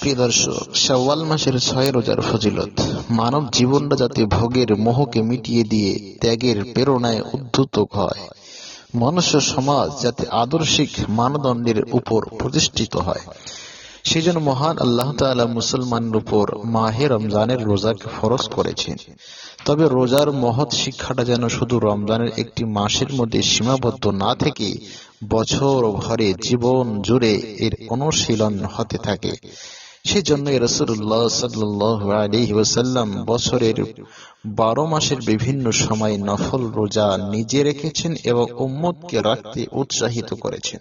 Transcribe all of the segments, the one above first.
সুপ্রিয় দর্শক, শাওয়াল মাসের ছয় রোজার ফজিলত। মানব জীবনটা যাতে ভোগের মোহকে মিটিয়ে দিয়ে ত্যাগের প্রেরণায় উদ্ধত হয়, মনুষ্য সমাজ যাতে আদর্শিক মানদণ্ডের উপর প্রতিষ্ঠিত হয়। সেজন্য মহান আল্লাহ তাআলা মুসলমানের উপর মাহে রমজানের রোজাকে ফরজ করেছেন। তবে রোজার মহৎ শিক্ষাটা যেন শুধু রমজানের একটি মাসের মধ্যে সীমাবদ্ধ না থেকে বছর ভরে জীবন জুড়ে এর অনুশীলন হতে থাকে। সেজন্য রসুল্লাহ সাল্লাহ আলহি ওসাল্লাম বছরের বারো মাসের বিভিন্ন সময় নফল রোজা নিজে রেখেছেন এবং উম্মতকে রাখতে উৎসাহিত করেছেন।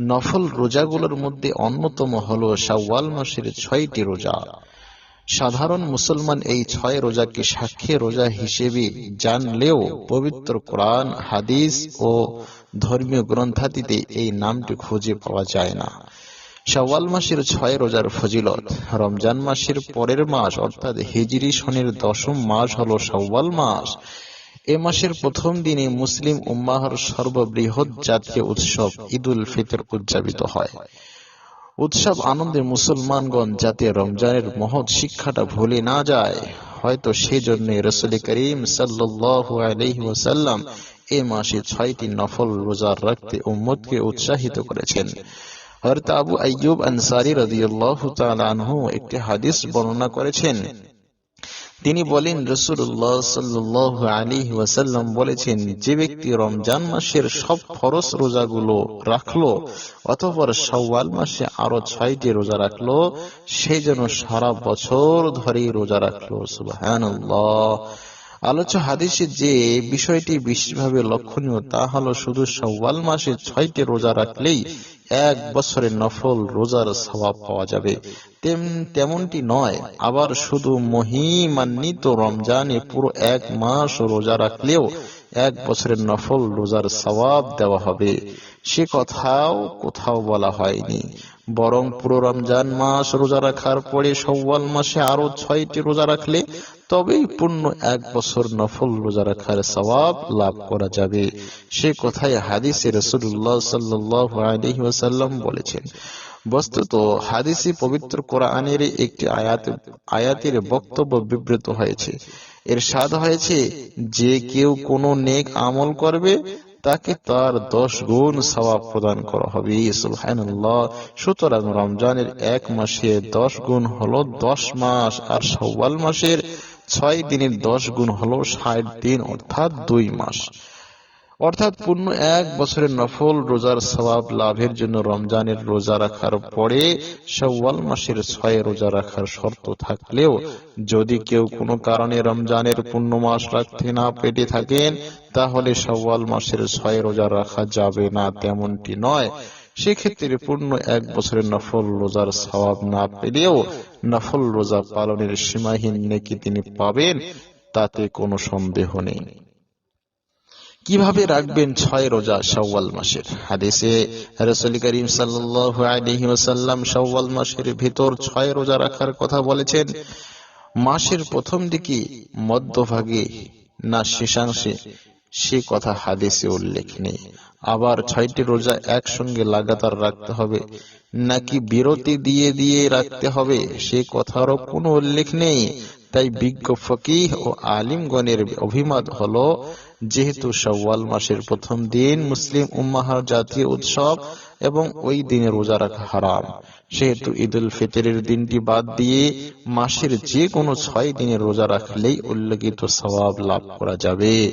নফল রোজাগুলোর মধ্যে অন্যতম হল শাওয়াল মাসের ছয়টি রোজা। সাধারণ মুসলমান এই ছয় রোজাকে সাক্ষী রোজা হিসেবে জানলেও পবিত্র কোরআন, হাদিস ও ধর্মীয় গ্রন্থাদিতে এই নামটি খুঁজে পাওয়া যায় না। শাওয়াল মাসের ছয় রোজার ফজিলত। রমজান মাসের পরের মাস, অর্থাৎ হিজরি সনের দশম মাস হল শাওয়াল মাস। এ মাসের প্রথম দিনে মুসলিম উম্মাহর সর্ববৃহৎ জাতীয় উৎসব ঈদুল ফিতর উদযাপিত হয়। উৎসব আনন্দে মুসলমানগণ যাতে রমজানের মহৎ শিক্ষাটা ভুলে না যায়, হয়তো সেজন্য রসুল করিম সাল্লাহ আলহি এ মাসে ছয়টি নফল রোজা রাখতে উম্মদকে উৎসাহিত করেছেন। হযরত আবু তাআলা একটি হাদিস বর্ণনা করেছেন। তিনি বলেন রসুল্লাহ সাল্লাহ আলী ওয়াসাল্লাম বলেছেন, যে ব্যক্তি রমজান মাসের সব ফরস রোজাগুলো রাখল অতপর সওয়াল মাসে আরও ছয়টি রোজা রাখল, সে যেন সারা বছর ধরেই রোজা রাখল। সুবহানাল্লাহ। আলোচ্য হাদিসে যে বিষয়টি বিশেষভাবে লক্ষণীয়, তা হলো শুধু সওয়াল মাসে ছয়টি রোজা রাখলেই এক বছরের নফল রোজার স্বভাব পাওয়া যাবে। তেমনটি নয়, আবার শুধু মহিমান্বিত রমজানে পুরো এক মাস রোজা রাখলেও এক বছরের নফল রোজার স্বভাব দেওয়া হবে। সে কথাও কোথাও বলা হয়নি। বরং পুরো রমজান মাস রোজা রাখার পরে সওয়াল মাসে আরও ছয়টি রোজা রাখলে তবেই পূর্ণ এক বছর নফল রোজা রাখার সবাব লাভ করা যাবে। সে কথায় হাদিসে রসুল্লাহ সাল্লাহ বলেছেন। বস্তুত হাদিসি পবিত্র কোরআনের একটি আয়াত, আয়াতের বক্তব্য বিবৃত হয়েছে। এর স্বাদ হয়েছে, যে কেউ কোনো নেক আমল করবে তাকে তার দশ গুণ সবাব প্রদান করা হবে। সুতরাং রমজানের এক মাসে দশ গুণ হলো দশ মাস আর সওয়াল মাসের ছয় দিনের দশ গুণ হলো ষাট দিন, অর্থাৎ দুই মাস। অর্থাৎ পূর্ণ এক বছরের নফল রোজার সবাব লাভের জন্য রমজানের রোজা রাখার পরে সওয়াল মাসের ছয় রোজা রাখার শর্ত থাকলেও যদি কেউ কোনো কারণে রমজানের পূর্ণ মাস রাখতে না পেটে থাকেন, তাহলে সওয়াল মাসের ছয় রোজা রাখা যাবে না তেমনটি নয়। সেক্ষেত্রে পূর্ণ এক বছরের নফল রোজার সবাব না পেলেও নফল রোজা পালনের সীমাহীন নেকি তিনি পাবেন, তাতে কোনো সন্দেহ নেই। কীভাবে রাখবেন ছয় রোজা শাওয়াল মাসের? হাদিসে রাসূল করিম সাল্লাল্লাহু আলাইহি ওয়াসাল্লাম শাওয়াল মাসের ভিতর ছয় রোজা রাখার কথা বলেছেন, মাসের প্রথম দিকে মধ্যভাগে না শেষাংশে সে কথা হাদিসে উল্লেখ নেই। আবার ছয়টি রোজা একসঙ্গে লাগাতার রাখতে হবে, নাকি বিরতি দিয়ে দিয়ে রাখতে হবে সে কথারও কোনো উল্লেখ নেই। তাই বিজ্ঞ ফকিহ ও আলিমগণের অভিমত হলো যেহেতু সওয়াল মাসের প্রথম দিন মুসলিম উম্মাহার জাতীয় উৎসব এবং ওই দিনে রোজা রাখা হারাম। সেহেতু ঈদ উল ফিতরের দিনটি বাদ দিয়ে মাসের যে কোনো ছয় দিনে রোজা রাখলেই উল্লেখিত সবাব লাভ করা যাবে।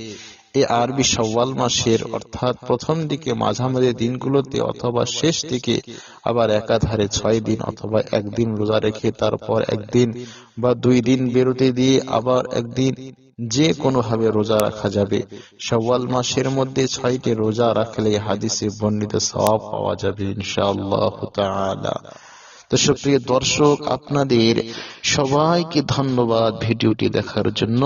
এ আরবি সওয়াল মাসের অর্থাৎ প্রথম দিকে মাঝামাঝি দিনগুলোতে অথবা শেষ দিকে আবার একাধারে ছয় দিন অথবা একদিন রোজা রেখে তারপর একদিন বা দুই দিন বেরোতে দিয়ে আবার একদিন যে কোনো ভাবে রোজা রাখা যাবে সওয়াল মাসের মধ্যে ছয়টি রোজা রাখলে হাদিসে বর্ণিত সওয়াব পাওয়া যাবে ইনশাআল্লাহ তো সুপ্রিয় দর্শক, আপনাদের সবাইকে ধন্যবাদ ভিডিওটি দেখার জন্য।